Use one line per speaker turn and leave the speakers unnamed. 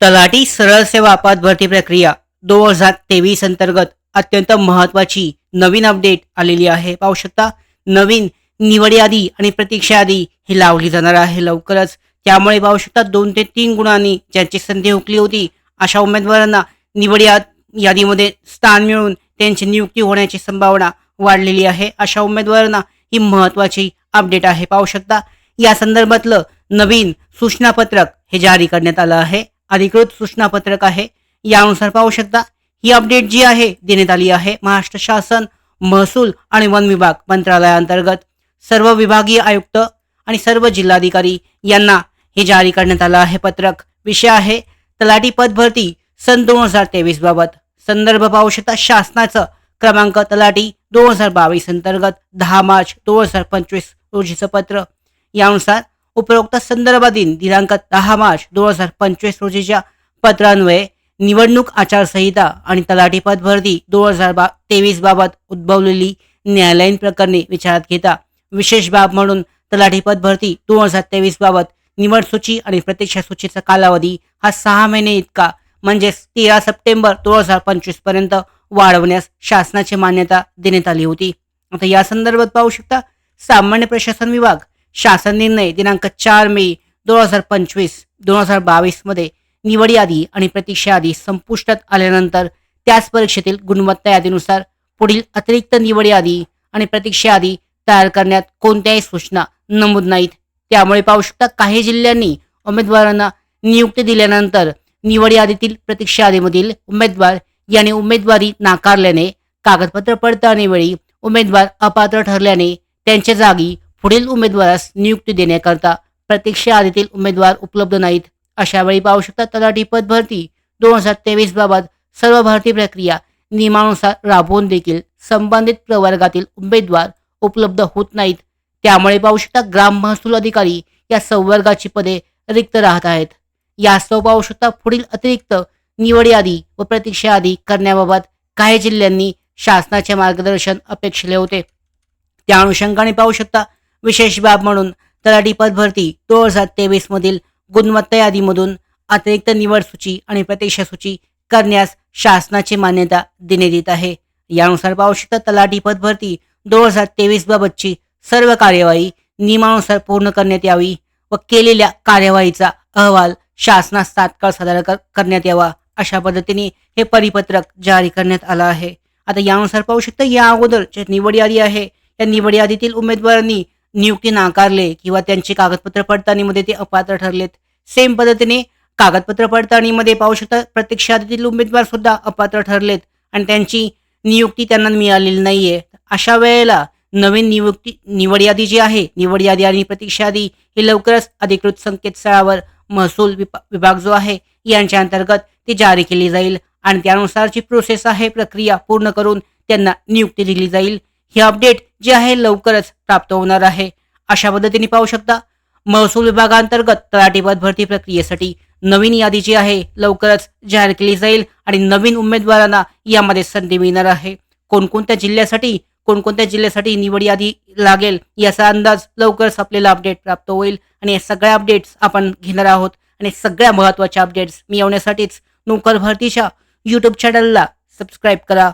तलाठी सरळ सेवा आपात भरती प्रक्रिया दोन हजार तेवीस अंतर्गत अत्यंत महत्वाची नवीन अपडेट आलेली आहे. पाहू शकता नवीन निवड यादी आणि प्रतीक्षा यादी ही लावली जाणार आहे लवकरच. त्यामुळे पाहू शकता दोन ते तीन गुणांनी ज्यांची संधी हुकली होती अशा उमेदवारांना निवड याद यादीमध्ये स्थान मिळून त्यांची नियुक्ती होण्याची संभावना वाढलेली आहे. अशा उमेदवारांना ही महत्वाची अपडेट आहे. पाहू शकता या संदर्भातलं नवीन सूचनापत्रक हे जारी करण्यात आलं आहे. अधिकृत सूचनापत्रक आहे. यानुसार पाहू शकता ही अपडेट जी आहे देण्यात आली आहे महाराष्ट्र शासन महसूल आणि वन विभाग मंत्रालयाअंतर्गत. सर्व विभागीय आयुक्त आणि सर्व जिल्हाधिकारी यांना हे जारी करण्यात आलं आहे पत्रक. विषय आहे तलाठी पद भरती सन दोन हजार तेवीस बाबत. संदर्भ पाहू शकता शासनाचं क्रमांक तलाठी दोन हजार बावीस अंतर्गत दहा मार्च दोन हजार पंचवीस रोजीचं पत्र. यानुसार उपरोक्त संदर्भाधीन दिनांक दहा मार्च दोन हजार पंचवीस रोजीच्या पत्रान्वये निवडणूक आचारसंहिता आणि तलाठी पद भरती दोन हजार बा तेवीस बाबत उद्भवलेली न्यायालयीन प्रकरणे विचारात घेता विशेष बाब म्हणून तलाठी पद भरती दोन हजार तेवीस बाबत निवड सूची आणि प्रतीक्षा सूचीचा कालावधी हा सहा महिने इतका म्हणजेच तेरा सप्टेंबर दोन हजार पंचवीसपर्यंत वाढवण्यास शासनाची मान्यता देण्यात आली होती. आता या संदर्भात पाहू शकता सामान्य प्रशासन विभाग शासन निर्णय दिनांक चार मे दोन हजार पंचवीस दोन हजार बावीसमध्ये निवड यादी आणि प्रतीक्षा यादी संपुष्टात आल्यानंतर त्याच परीक्षेतील गुणवत्ता यादीनुसार पुढील अतिरिक्त निवड यादी आणि प्रतीक्षा यादी तयार करण्यात कोणत्याही सूचना नमूद नाहीत. त्यामुळे पाहू शकता काही जिल्ह्यांनी उमेदवारांना नियुक्ती दिल्यानंतर निवड यादीतील प्रतीक्षा यादीमधील उमेदवार यांनी उमेदवारी नाकारल्याने कागदपत्र पडताळणीवेळी उमेदवार अपात्र ठरल्याने त्यांच्या जागी पुढील उमेदवारास नियुक्ती देण्याकरता प्रतीक्षा यादीतील उमेदवार उपलब्ध नाहीत. अशा वेळी पाहू शकता तलाठी पद भरती दोन हजार तेवीस बाबत सर्व भरती प्रक्रिया नियमानुसार राबवून देखील संबंधित प्रवर्गातील उमेदवार उपलब्ध होत नाहीत. त्यामुळे पाहू शकता ग्राम महसूल अधिकारी या संवर्गाची पदे रिक्त राहत आहेत. यास्तव पाहू शकता पुढील अतिरिक्त निवड यादी व प्रतीक्षा यादी करण्याबाबत काही जिल्ह्यांनी शासनाचे मार्गदर्शन अपेक्षले होते. त्या अनुषंगाने पाहू शकता विशेष बाब म्हणून तलाठी पदभरती दोन हजार तेवीस मधील गुणवत्ता यादीमधून अतिरिक्त निवड सूची आणि प्रतीक्षा सूची करण्यास शासनाची मान्यता देण्यात येत आहे. यानुसार पाहू तलाठी पदभरती दोन हजार तेवीस बाबतची सर्व कार्यवाही नियमानुसार पूर्ण करण्यात यावी व केलेल्या कार्यवाहीचा अहवाल शासनास तात्काळ सादर कर- करण्यात यावा अशा पद्धतीने हे परिपत्रक जारी करण्यात आलं आहे. आता यानुसार पाहू शकता या अगोदर जे निवड यादी आहे या निवड यादीतील उमेदवारांनी नियुक्ती नाकारले किंवा त्यांची कागदपत्र पडताळणीमध्ये ते अपात्र ठरलेत. सेम पद्धतीने कागदपत्र पडताळणीमध्ये पाहू शकता प्रत्यक्षातील उमेदवार सुद्धा अपात्र ठरलेत आणि त्यांची नियुक्ती त्यांना मिळालेली नाही आहे अशा वेळेला नवीन नियुक्ती निवड यादी जी आहे निवड यादी आणि प्रतीक्षा यादी ही लवकरच अधिकृत संकेतस्थळावर महसूल विपा- विभाग जो आहे यांच्या अंतर्गत ती जारी केली जाईल आणि त्यानुसारची प्रोसेस आहे प्रक्रिया पूर्ण करून त्यांना नियुक्ती दिली जाईल. ही अपडेट जी आहे लवकरच प्राप्त होणार आहे. अशा पद्धतीने पाहू शकता महसूल विभागांतर्गत तलाठी पद भरती प्रक्रियेसाठी नवीन यादी जी आहे लवकरच जाहीर केली जाईल आणि नवीन उमेदवारांना यामध्ये संधी मिळणार आहे. कोणकोणत्या जिल्ह्यासाठी कोणकोणत्या जिल्ह्यासाठी निवड यादी लागेल याचा अंदाज लवकरच आपल्याला अपडेट प्राप्त होईल. आणि या सगळ्या अपडेट्स आपण घेणार आहोत. आणि सगळ्या महत्त्वाच्या अपडेट्स मिळवण्यासाठीच नोकर भरतीच्या यूट्यूब चॅनलला सबस्क्राईब करा.